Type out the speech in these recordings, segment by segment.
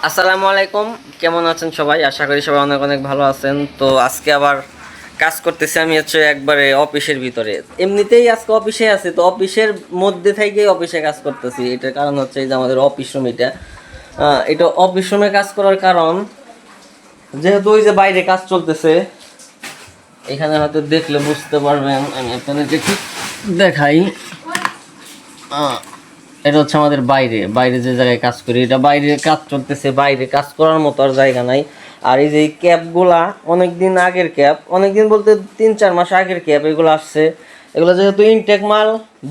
আসসালামু আলাইকুম। কেমন আছেন সবাই? আশা করি সবাই অনেক অনেক ভালো আছেন। তো আজকে আবার কাজ করতেছি আমি হচ্ছে একবারে অফিসের ভিতরে। এমনিতেই আজকে অফিসে আছে, তো অফিসের মধ্যে থেকেই অফিসে কাজ করতেছি। এটার কারণ হচ্ছে এই যে আমাদের অফিস রুম এটা। এটা অফিস রুমে কাজ করার কারণ যেহেতু ওই যে বাইরে কাজ চলতেছে, এখানে হয়তো দেখলে বুঝতে পারবেন। আমি আপনাদেরকে ঠিক দেখাই। এটা হচ্ছে আমাদের বাইরে বাইরে যে জায়গায় কাজ করি, এটা বাইরে কাজ চলতেছে, বাইরে কাজ করার মতো আর জায়গা নাই। আর এই যে এই ক্যাবগুলা অনেক দিন আগের ক্যাব অনেক দিন বলতে তিন চার মাস আগের ক্যাব এগুলো আসছে। এগুলো যেহেতু ইনটেক মাল,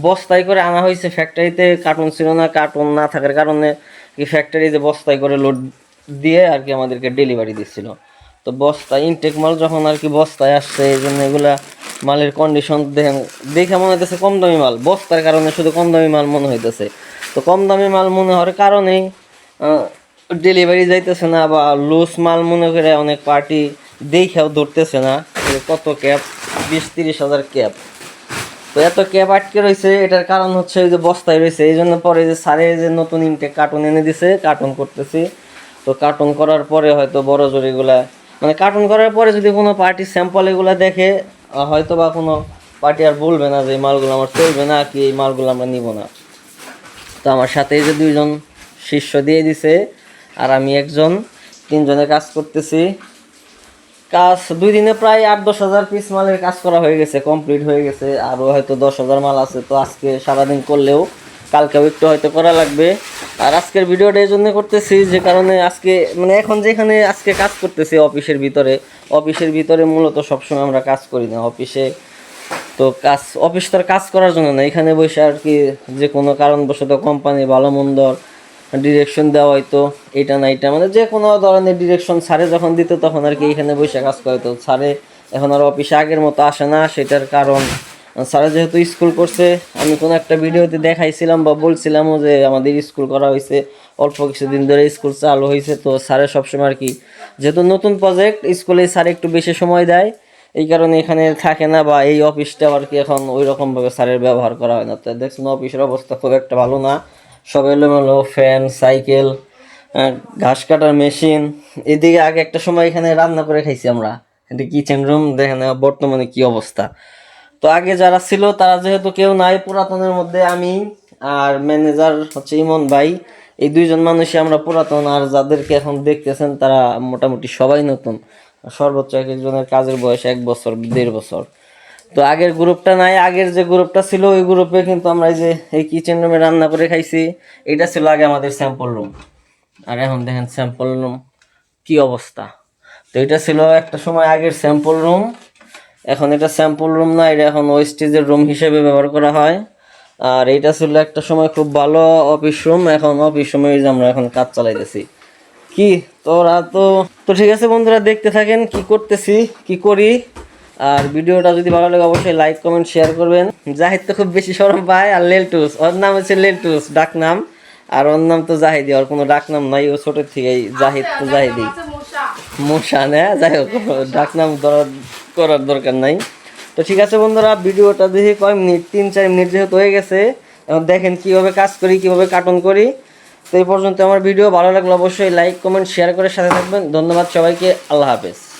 বস্তায় করে আনা হয়েছে ফ্যাক্টরিতে কার্টুন ছিল না কার্টুন না থাকার কারণে কি ফ্যাক্টরিতে বস্তায় করে লোড দিয়ে আর কি আমাদেরকে ডেলিভারি দিচ্ছিল তো বস্তা ইনটেক মাল যখন আর কি বস্তায় আসছে, এই জন্য এগুলা মালের কন্ডিশন দেখেন, দেখে মনে হইতেছে কম দামি মাল। বস্তার কারণে শুধু কম দামি মাল মনে হইতেছে। তো কম দামি মাল মনে হওয়ার কারণেই ডেলিভারি যাইতেছে না বা লুজ মাল মনে করে অনেক পার্টি দেখেও ধরতেছে না কত ক্যাব বিশ তিরিশ হাজার ক্যাব তো এত ক্যাব আটকে রয়েছে, এটার কারণ হচ্ছে ওই যে বস্তায় রয়েছে, এই জন্য পরে যে সারে যে নতুন ইনটেক কার্টুন এনে দিছে কার্টুন করতেছি। তো কার্টুন করার পরে হয়তো বড় জোর এগুলা মানে কার্টুন করার পরে যদি কোনো পার্টি স্যাম্পল এগুলা দেখে হয়তো বা কোনো পার্টি আর বলবে না যে এই মালগুলো আমার চলবে না, কি এই মালগুলো আমরা নিব না। তো আমার সাথে যে দুইজন শিষ্য দিয়ে দিছে, আর আমি একজন, তিনজনে কাজ করতেছি। কাজ, দুই দিনে প্রায় আট দশ হাজার পিস মালের কাজ করা হয়ে গেছে কমপ্লিট হয়ে গেছে, আরও হয়তো দশ হাজার মাল আছে, তো আজকে সারাদিন করলেও কালকেও একটু হয়তো করা লাগবে। আর আজকের ভিডিওটা এই জন্য করতেছি যে কারণে আজকে মানে এখন যেখানে আজকে কাজ করতেছি অফিসের ভিতরে অফিসের ভিতরে মূলত সবসময় আমরা কাজ করি না, অফিসে তো কাজ অফিস তো কাজ করার জন্য না। এখানে বসে আর কি যে কোনো কারণবশত কোম্পানি ভালো মন্দর ডিরেকশন দেওয়া হয়তো এটা না এটা। মানে যে কোনো ধরনের ডিরেকশন স্যারে যখন দিত তখন আর কি এখানে বসে কাজ করে তো স্যারে এখন আর অফিসে আগের মতো আসে না, সেটার কারণ স্যারে যেহেতু স্কুল করছে, আমি কোনো একটা ভিডিওতে দেখাইছিলাম বা বলছিলামও যে আমাদের স্কুল করা হয়েছে অল্প কিছুদিন ধরে স্কুল চালু হয়েছে তো স্যারের সবসময় আর কি, যেহেতু নতুন প্রজেক্ট স্কুলে স্যার একটু বেশি সময় দেয়। এই কারণে এখানে থাকে না বা এই অফিসটা আর কি এখন ওই রকম ভাবে স্যারের ব্যবহার করা হয় না। তো দেখছেন অফিসের অবস্থা খুব একটা ভালো না। সব এলোমেলো ফ্যান সাইকেল ঘাস কাটার মেশিন এদিকে আগে একটা সময় এখানে রান্না করে খাইছি আমরা। এটা কিচেন রুম দেখেন বর্তমানে কি অবস্থা। তো আগে যারা ছিল, তারা যেহেতু কেউ নাই, পুরাতনের মধ্যে আমি আর ম্যানেজার হচ্ছে ইমন ভাই। এই দুইজন মানুষই আমরা পুরাতন, আর যাদেরকে এখন দেখতেছেন, তারা মোটামুটি সবাই নতুন। সর্বোচ্চ এক একজনের কাজের বয়স এক বছর, দেড় বছর। তো আগের গ্রুপটা নাই, আগের যে গ্রুপটা ছিল, ওই গ্রুপে কিন্তু আমরা এই যে, এই কিচেন রুমে রান্না করে খাইছি, এটা ছিল আগে আমাদের স্যাম্পল রুম আর এখন দেখেন স্যাম্পল রুম কি অবস্থা। তো এটা ছিল একটা সময় আগের স্যাম্পল রুম এখন এটা স্যাম্পল রুম না, এটা এখন ওয়েস্টেজের রুম হিসেবে ব্যবহার করা হয়। আর এটা ছিল একটা সময় খুব ভালো অফিস রুম এখন অফিস রুমে আমরা এখন কাজ চালাইতেছি। কি? তোরা তো তো ঠিক আছে বন্ধুরা, দেখতে থাকেন কি করতেছি, কি করি। আর ভিডিওটা যদি ভালো লাগে, অবশ্যই লাইক কমেন্ট শেয়ার করবেন। জাহিদ তো খুব বেশি সরম পায় আর লেলটুস। ওর নাম হচ্ছে লেলটুস, ডাক নাম। আর ওর নাম তো জাহিদি ওর কোনো ডাক নাম নাই, ও ছোটোর থেকেই জাহিদ তো জাহিদি মশা না? যাই হোক, ডাক নাম করার দরকার নাই। তো ঠিক আছে বন্ধুরা, ভিডিওটা দেখে কয় মিনিট? তিন, চার মিনিট যেহেতু হয়ে গেছে দেখেন কীভাবে কাজ করি, কীভাবে কার্টুন করি। তো এই পর্যন্ত আমার ভিডিও ভালো লাগলে অবশ্যই লাইক কমেন্ট শেয়ার করে সাথে থাকবেন। ধন্যবাদ সবাইকে। আল্লাহ হাফেজ।